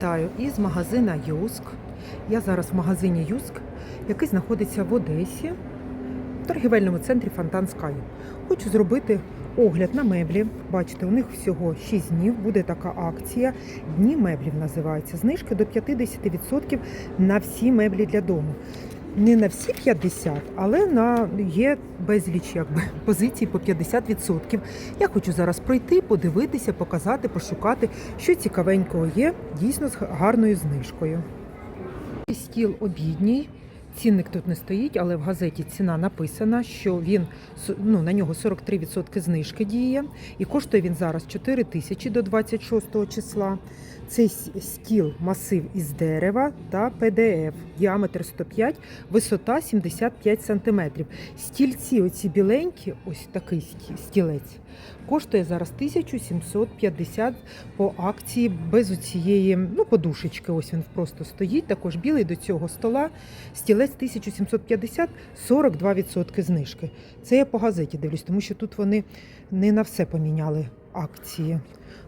Вітаю із магазина Юск. Я зараз в магазині Юск, який знаходиться в Одесі, в торгівельному центрі Фонтан Скай. Хочу зробити огляд на меблі. Бачите, у них всього 6 днів. Буде така акція. Дні меблів називається. Знижки до 50% на всі меблі для дому. Не на всі 50, але на є безліч якби позицій по 50%. Я хочу зараз пройти, подивитися, показати, пошукати, що цікавенького є, дійсно з гарною знижкою. Стіл обідній. Цінник тут не стоїть, але в газеті ціна написана, що він ну, на нього 43% знижки діє, і коштує він зараз 4 тисячі до 26 числа. Цей стіл масив із дерева та ПДФ, діаметр 105, висота 75 см. Стільці, оці біленькі, ось такий сті- стілець, коштує зараз 1750 по акції без оцієї ну, подушечки. Ось він просто стоїть. Також білий до цього стола. Стілець 1750, 42% знижки. Це я по газеті дивлюсь, тому що тут вони не на все поміняли акції.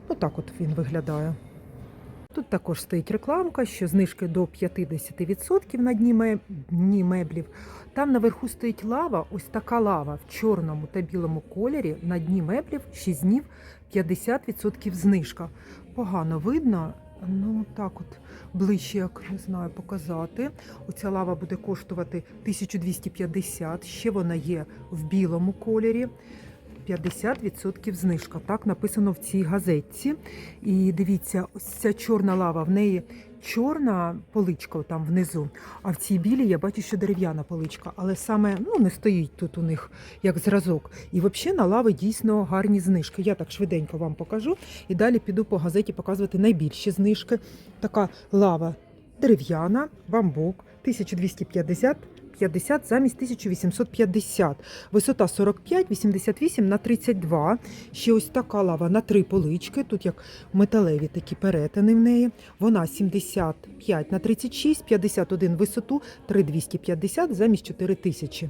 Ну так от він виглядає. Тут також стоїть рекламка, що знижки до 50% на дні, ме- дні меблів. Там наверху стоїть лава, ось така лава в чорному та білому кольорі. На дні меблів 6 днів 50% знижка. Погано видно. Ну так от ближче, як не знаю, показати. Оця лава буде коштувати 1250. Ще вона є в білому кольорі. 50% знижка. Так написано в цій газетці. І дивіться, ось ця чорна лава, в неї чорна поличка там внизу. А в цій білій я бачу, що дерев'яна поличка, але саме ну, не стоїть тут у них як зразок. І взагалі на лави дійсно гарні знижки. Я так швиденько вам покажу. І далі піду по газеті показувати найбільші знижки. Така лава дерев'яна, бамбук, 1250 50 замість 1850. Висота 45, 88 на 32. Ще ось така лава на три полички. Тут як металеві такі перетини в неї. Вона 75 на 36, 51 висоту, 3250 замість 4000.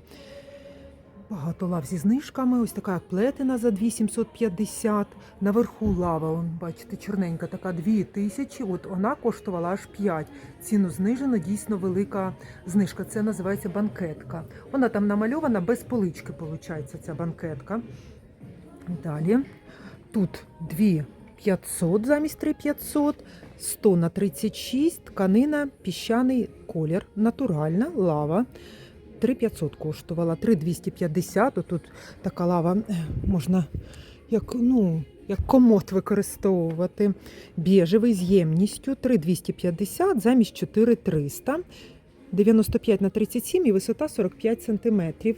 Багато лав зі знижками. Ось така плетена за 2750. Наверху лава, он, бачите, чорненька така 2000. От вона коштувала аж 5. Ціну знижено, дійсно велика знижка. Це називається банкетка. Вона там намальована без полички, виходить, ця банкетка. Далі. Тут 2500 замість 3500, 100 на 36, тканина, піщаний колір, натуральна лава. 3500 коштувала, 3250. Отут така лава можна як, ну, як комод використовувати. Біжевий з ємністю 3250 замість 4300. 95 на 37 і висота 45 сантиметрів.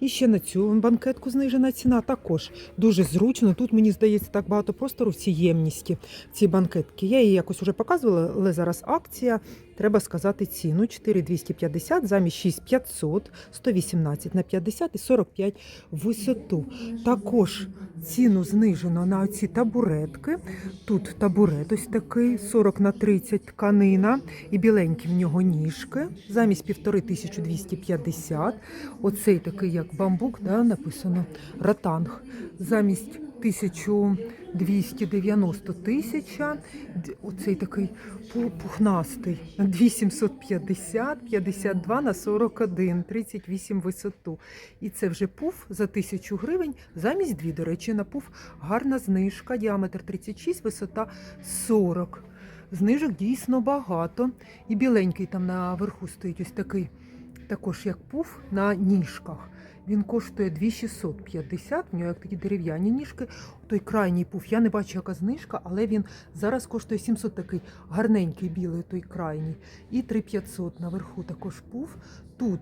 І ще на цю банкетку знижена ціна також дуже зручно. Тут мені здається так багато простору в цій ємності, в цій банкетки. Я її якось вже показувала, але зараз акція. Треба сказати ціну 4250 замість 6500, 118 на 50 і 45 в висоту. Також ціну знижено на оці табуретки. Тут табурет ось такий 40 на 30 тканина і біленькі в нього ніжки замість 1550. Оцей такий як бамбук, да, написано ратанг. Замість 1290 тисяча. Оцей такий пу- пухнастий. 2750, 52 на 41, 38 висоту. І це вже пуф за 1000 гривень, замість дві, до речі, на пуф гарна знижка, діаметр 36, висота 40. Знижок дійсно багато. І біленький там наверху стоїть ось такий, також як пуф на ніжках. Він коштує 2650, в нього як такі дерев'яні ніжки. Той крайній пуф, я не бачу, яка знижка, але він зараз коштує 700 такий гарненький білий той крайній. І 3500 наверху також пуф. Тут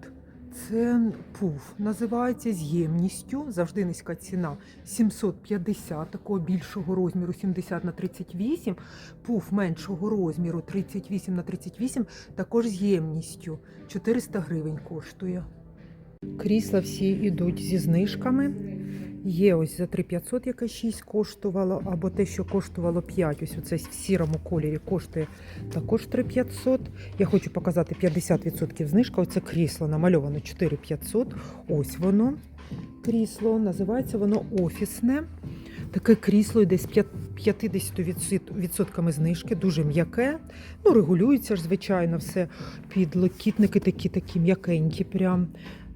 це пуф називається з ємністю, завжди низька ціна 750, такого більшого розміру 70 на 38, пуф меншого розміру 38 на 38, також з ємністю 400 гривень коштує. Крісла всі йдуть зі знижками. Є ось за 3500, яке 6 коштувало, або те, що коштувало 5, ось оце в сірому кольорі коштує також 3500. Я хочу показати 50% знижка. Оце крісло намальовано 4500. Ось воно крісло. Називається воно офісне. Таке крісло йде з 50% знижки, дуже м'яке. Ну, регулюється ж, звичайно, все. Підлокітники такі, такі м'якенькі, прям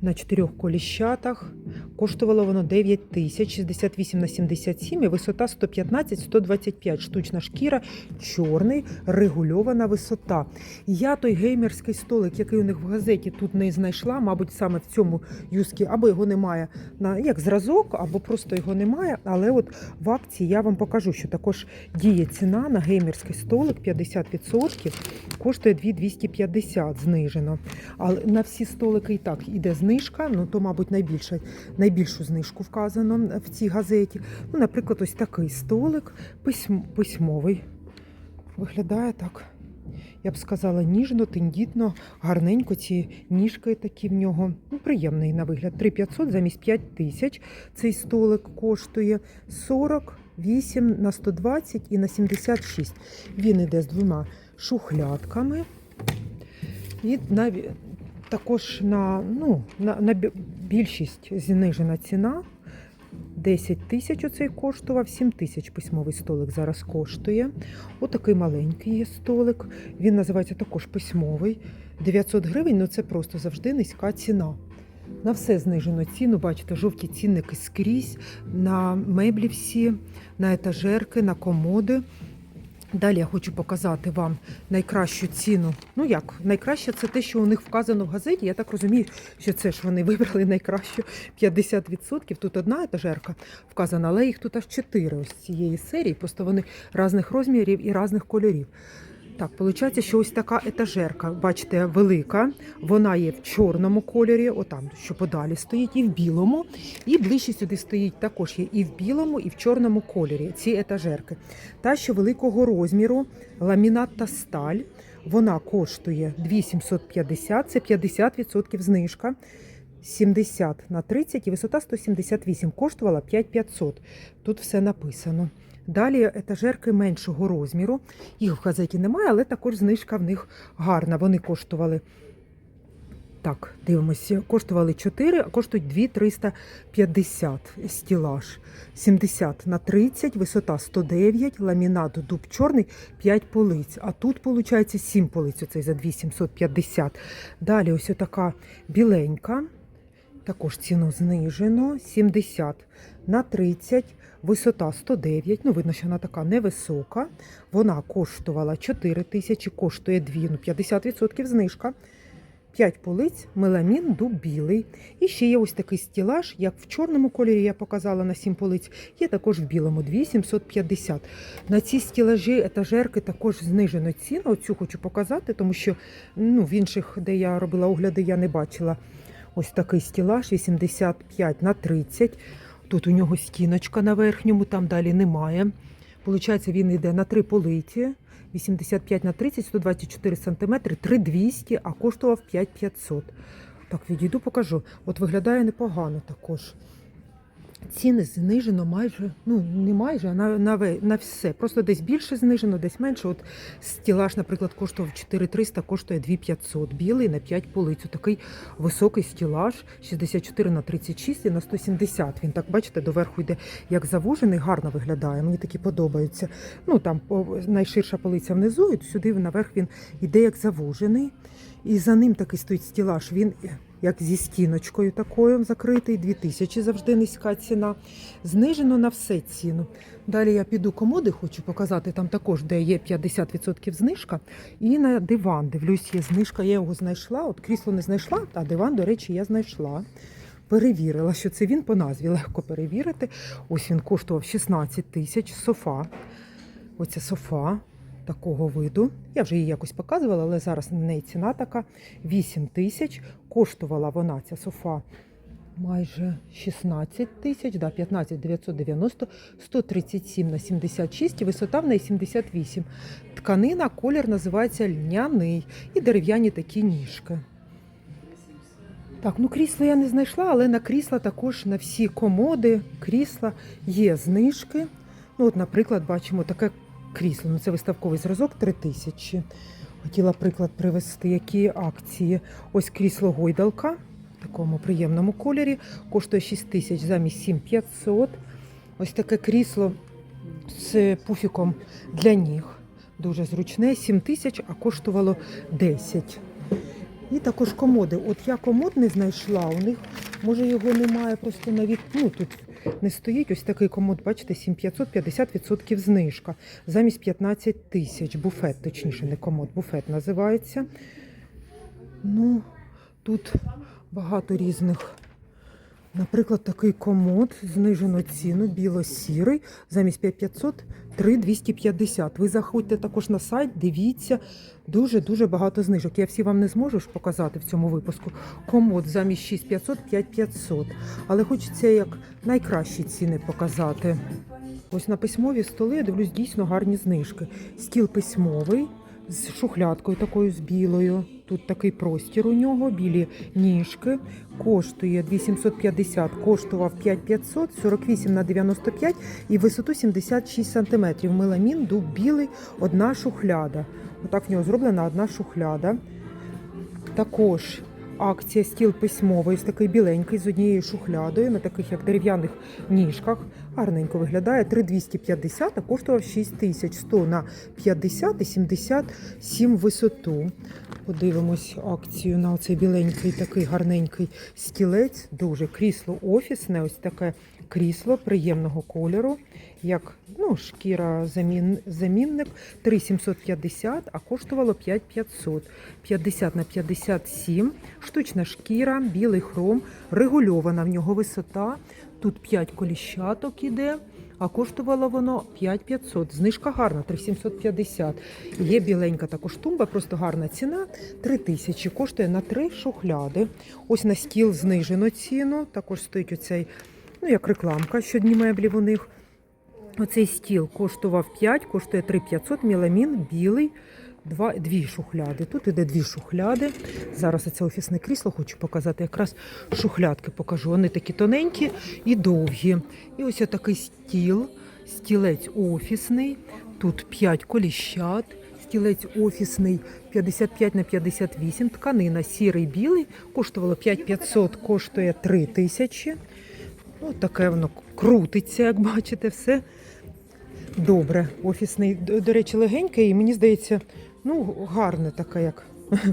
на чотирьох коліщатах. Коштувало воно 9 тисяч, 68 на 77 і висота 115-125. Штучна шкіра, чорний, регульована висота. Я той геймерський столик, який у них в газеті тут не знайшла, мабуть, саме в цьому юскі, або його немає на як зразок, або просто його немає. Але от в акції я вам покажу, що також діє ціна на геймерський столик 50%, коштує 2250 знижено. Але на всі столики і так іде знижка, ну то, мабуть, найбільше, найбільшу знижку вказано в цій газеті. Ну, наприклад, ось такий столик письм, письмовий. Виглядає так. Я б сказала, ніжно, тендітно, гарненько. Ці ніжки такі в нього. Ну, приємний на вигляд. 3500 замість 5000 цей столик коштує 48 на 120 і на 76. Він іде з двома шухлядками. І навіть також на, ну, на, на більшість знижена ціна. 10 тисяч оцей коштував, 7 тисяч письмовий столик зараз коштує. Отакий маленький є столик. Він називається також письмовий. 900 гривень, ну це просто завжди низька ціна. На все знижено ціну, бачите, жовті цінники скрізь, на меблі всі, на етажерки, на комоди. Далі я хочу показати вам найкращу ціну. Ну як, найкраще це те, що у них вказано в газеті. Я так розумію, що це ж вони вибрали найкращу 50%. Тут одна етажерка вказана, але їх тут аж 4 ось цієї серії. Просто вони різних розмірів і різних кольорів. Так, виходить, що ось така етажерка, бачите, велика. Вона є в чорному кольорі, отам, що подалі стоїть, і в білому. І ближче сюди стоїть також є і в білому, і в чорному кольорі ці етажерки. Та, що великого розміру, ламінат та сталь. Вона коштує 2750, це 50% знижка. 70 на 30 і висота 178 коштувала 5500. Тут все написано. Далі етажерки меншого розміру. Їх в газеті немає, але також знижка в них гарна. Вони коштували. Так, дивимося, коштували 4, а коштують 2350 стілаж. 70 на 30, висота 109, ламінат дуб чорний, 5 полиць. А тут, виходить, 7 полиць оцей за 2750. Далі ось така біленька. Також ціну знижено 70 на 30, висота 109. Ну, видно, що вона така невисока. Вона коштувала 4 тисячі, коштує 2, ну 50% знижка. 5 полиць, меламін, дуб білий. І ще є ось такий стілаж, як в чорному кольорі я показала на 7 полиць, є також в білому 2750. На ці стілажі етажерки також знижено ціну. Оцю хочу показати, тому що ну, в інших, де я робила огляди, я не бачила. Ось такий стілаж 85 на 30. Тут у нього стіночка на верхньому, там далі немає. Получається, він йде на три полиці. 85 на 30, 124 см, 3200, а коштував 5500. Так, відійду, покажу. От виглядає непогано також. Ціни знижено майже, ну не майже, а на, на, на все. Просто десь більше знижено, десь менше. От стілаж, наприклад, коштував 4300, коштує 2500. Білий на 5 полиць. Такий високий стілаж, 64 на 36 і на 170. Він так, бачите, доверху йде як завужений, гарно виглядає. Мені такі подобаються. Ну там по- найширша полиця внизу, і сюди наверх він йде як завужений. І за ним такий стоїть стілаж. Він як зі стіночкою такою закритий, 2000 завжди низька ціна. Знижено на все ціну. Далі я піду комоди, хочу показати, там також, де є 50% знижка. І на диван. Дивлюсь, є знижка, я його знайшла. От крісло не знайшла, а диван, до речі, я знайшла. Перевірила, що це він по назві легко перевірити. Ось він коштував 16 тисяч софа. Оця софа такого виду. Я вже її якось показувала, але зараз на неї ціна така 8 тисяч. Коштувала вона ця софа майже 16 тисяч, да, 15 990, 137 на 76 і висота в неї 78. Тканина, колір називається льняний і дерев'яні такі ніжки. Так, ну крісла я не знайшла, але на крісла також на всі комоди, крісла є знижки. Ну, от, наприклад, бачимо таке крісло. Ну, це виставковий зразок 3000. Хотіла приклад привести, які акції. Ось крісло гойдалка в такому приємному кольорі. Коштує 6 тисяч замість 7500. Ось таке крісло з пуфіком для ніг. Дуже зручне, 7 тисяч, а коштувало 10. І також комоди. От я комод не знайшла. У них може його немає просто навіть. Ну тут не стоїть. Ось такий комод, бачите, 7500, 50% знижка. Замість 15 тисяч. Буфет, точніше, не комод, буфет називається. Ну, тут багато різних. Наприклад, такий комод, знижено ціну, біло-сірий, замість 5500 3250. Ви заходьте також на сайт, дивіться, дуже-дуже багато знижок. Я всі вам не зможу ж показати в цьому випуску. Комод замість 6500 5500. Але хочеться як найкращі ціни показати. Ось на письмові столи, я дивлюсь, дійсно гарні знижки. Стіл письмовий з шухлядкою такою з білою. Тут такий простір у нього, білі ніжки. Коштує 2750, коштував 5500, 48 на 95 і висоту 76 см. Меламін, дуб білий, одна шухляда. Отак в нього зроблена одна шухляда. Також акція стіл письмовий, ось такий біленький з однією шухлядою на таких як дерев'яних ніжках. Гарненько виглядає 3250, а коштував 6100 на 50 і 77 висоту. Подивимось акцію на оцей біленький такий гарненький стілець. Дуже крісло офісне, ось таке крісло приємного кольору, як ну, шкіра замін, замінник 3750, а коштувало 5500. 50 на 57, штучна шкіра, білий хром, регульована в нього висота. Тут 5 коліщаток іде, а коштувало воно 5500. Знижка гарна, 3750. Є біленька також тумба, просто гарна ціна. 3000. Коштує на 3 шухляди. Ось на стіл знижено ціну. Також стоїть оцей, ну як рекламка, щодні меблі у них. Оцей стіл коштував 5, коштує 3500, меламін, білий, два, дві шухляди. Тут іде дві шухляди. Зараз оце офісне крісло хочу показати. Якраз шухлядки покажу. Вони такі тоненькі і довгі. І ось такий стіл, стілець офісний. Тут 5 коліщат. Стілець офісний 55 на 58, тканина сірий білий, коштувало 5500, коштує 3000. Ну, таке воно крутиться, як бачите, все добре. Офісний, до речі, легенький, і мені здається, ну, гарне таке, як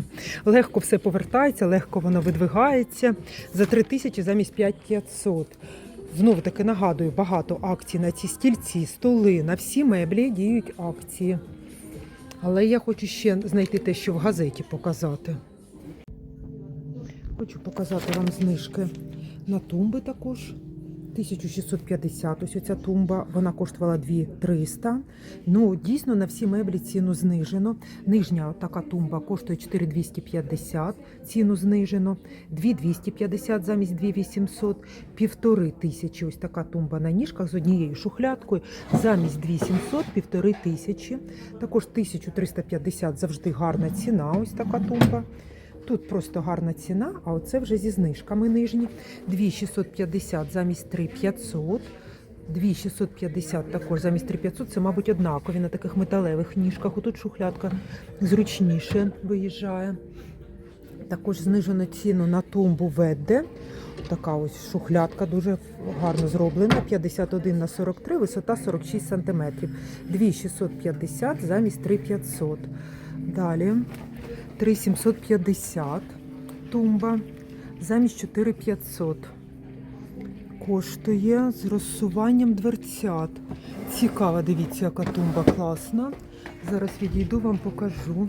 легко все повертається, легко воно видвигається. За 3 тисячі замість 5500. Знову таки нагадую, багато акцій на ці стільці, столи, на всі меблі діють акції. Але я хочу ще знайти те, що в газеті показати. Хочу показати вам знижки на тумби також. 1650, ось оця тумба, вона коштувала 2300. Ну, дійсно, на всі меблі ціну знижено. Нижня така тумба коштує 4250, ціну знижено. 2250 замість 2800, півтори тисячі. Ось така тумба на ніжках з однією шухлядкою. Замість 2700, півтори тисячі. Також 1350 завжди гарна ціна. Ось така тумба. Тут просто гарна ціна, а оце вже зі знижками нижні. 2650 замість 3500. 2650 також замість 3500. Це, мабуть, однакові на таких металевих ніжках. Отут шухлядка зручніше виїжджає. Також знижено ціну на тумбу Ведде. Така ось шухлядка дуже гарно зроблена. 51 на 43, висота 46 см. 2650 замість 3500. Далі 3750 тумба замість 4500. Коштує з розсуванням дверцят. Цікава, дивіться, яка тумба класна. Зараз відійду, вам покажу.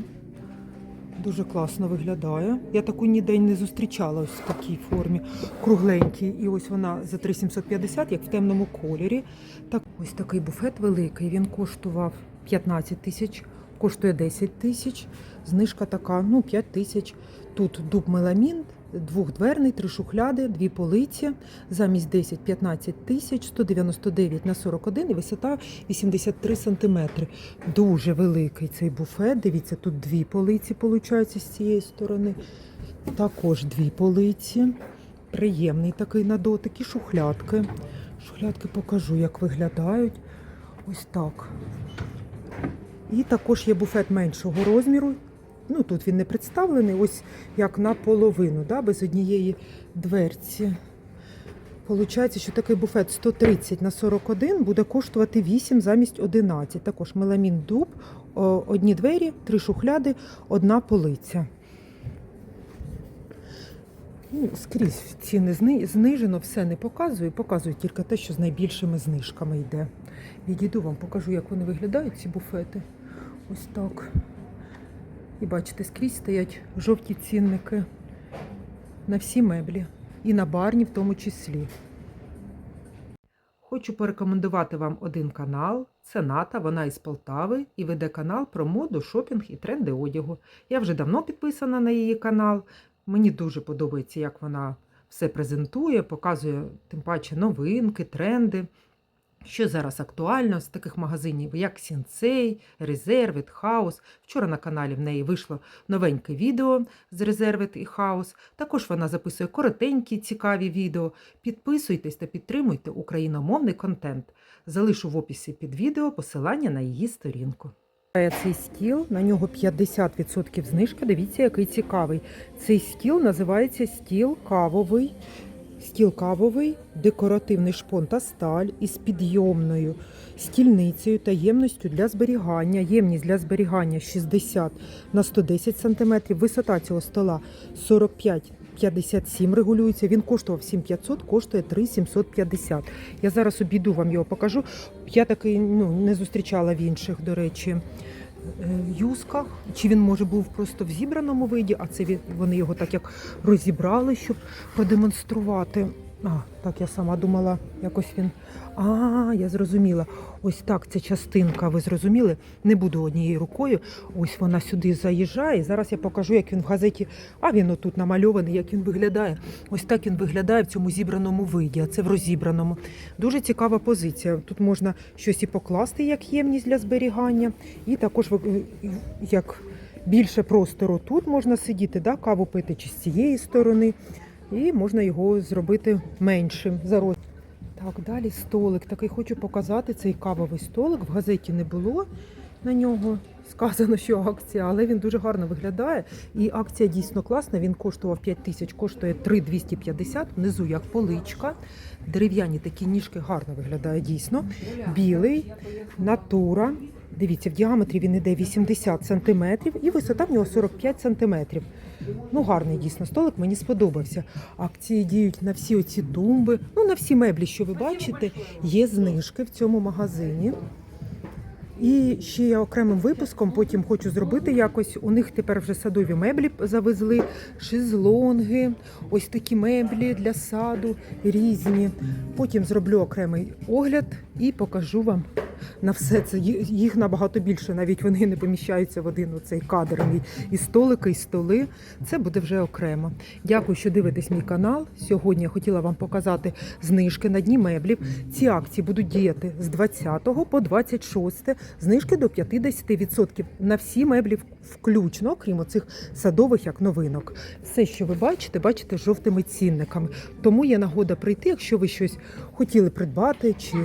Дуже класно виглядає. Я таку ніде не зустрічала ось в такій формі. Кругленькій. І ось вона за 3750, як в темному кольорі. Так, ось такий буфет великий. Він коштував 15 тисяч, коштує 10 тисяч. Знижка така, ну 5 тисяч. Тут дуб меламін, двохдверний, три шухляди, дві полиці. Замість 10-15 тисяч, 199 на 41 і висота 83 сантиметри. Дуже великий цей буфет. Дивіться, тут дві полиці, виходить, з цієї сторони. Також дві полиці. Приємний такий на дотик і шухлядки. Шухлядки покажу, як виглядають. Ось так. І також є буфет меншого розміру. Ну, тут він не представлений, ось як наполовину, да, без однієї дверці. Получається, що такий буфет 130 на 41 буде коштувати 8 замість 11. Також меламін дуб, одні двері, три шухляди, одна полиця. Ну, скрізь ціни знижено, все не показую. Показую тільки те, що з найбільшими знижками йде. Відійду вам, покажу, як вони виглядають, ці буфети. Ось так. І бачите, скрізь стоять жовті цінники на всі меблі. І на барні в тому числі. Хочу порекомендувати вам один канал. Це Ната, вона із Полтави і веде канал про моду, шопінг і тренди одягу. Я вже давно підписана на її канал. Мені дуже подобається, як вона все презентує, показує тим паче новинки, тренди. Що зараз актуально з таких магазинів, як Сінцей, Резервит, Хаус. Вчора на каналі в неї вийшло новеньке відео з Резервит і Хаус. Також вона записує коротенькі, цікаві відео. Підписуйтесь та підтримуйте україномовний контент. Залишу в описі під відео посилання на її сторінку. Цей стіл, на нього 50% знижка. Дивіться, який цікавий. Цей стіл називається стіл кавовий. Стіл кавовий, декоративний шпон та сталь із підйомною стільницею та ємністю для зберігання. Ємність для зберігання 60 на 110 см. Висота цього стола 45 57 регулюється. Він коштував 7500, коштує 3750. Я зараз обійду вам його покажу. Я такий ну, не зустрічала в інших, до речі, е, юзках. Чи він може був просто в зібраному виді, а це вони його так як розібрали, щоб продемонструвати. А, так я сама думала, якось він. А, я зрозуміла. Ось так ця частинка, ви зрозуміли? Не буду однією рукою. Ось вона сюди заїжджає. Зараз я покажу, як він в газеті. А він отут намальований, як він виглядає. Ось так він виглядає в цьому зібраному виді, а це в розібраному. Дуже цікава позиція. Тут можна щось і покласти як ємність для зберігання, і також як більше простору тут можна сидіти, да, каву пити чи з цієї сторони, і можна його зробити меншим за Так, далі столик. Такий хочу показати цей кавовий столик. В газеті не було на нього. Сказано, що акція, але він дуже гарно виглядає. І акція дійсно класна. Він коштував 5 тисяч, коштує 3,250. Внизу як поличка. Дерев'яні такі ніжки гарно виглядає дійсно. Білий, натура. Дивіться, в діаметрі він іде 80 см і висота в нього 45 см. Ну, гарний дійсно столик, мені сподобався. Акції діють на всі оці тумби, ну на всі меблі, що ви бачите, є знижки в цьому магазині. І ще я окремим випуском потім хочу зробити якось. У них тепер вже садові меблі завезли, шезлонги, ось такі меблі для саду різні. Потім зроблю окремий огляд і покажу вам на все це. Їх набагато більше, навіть вони не поміщаються в один оцей кадр. І столики, і столи. Це буде вже окремо. Дякую, що дивитесь мій канал. Сьогодні я хотіла вам показати знижки на дні меблів. Ці акції будуть діяти з 20 по 26, знижки до 50% на всі меблі включно, окрім оцих садових як новинок. Все, що ви бачите, бачите жовтими цінниками. Тому є нагода прийти, якщо ви щось хотіли придбати, чи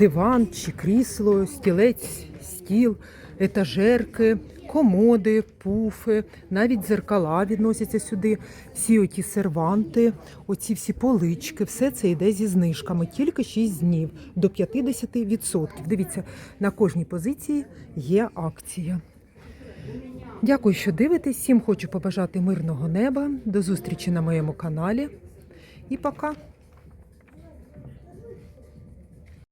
диван, чи крісло, стілець, стіл, етажерки. Комоди, пуфи, навіть дзеркала відносяться сюди. Всі оті серванти, оці всі полички, все це йде зі знижками. Тільки 6 днів до 50%. Дивіться, на кожній позиції є акція. Дякую, що дивитесь. Всім хочу побажати мирного неба. До зустрічі на моєму каналі. І пока!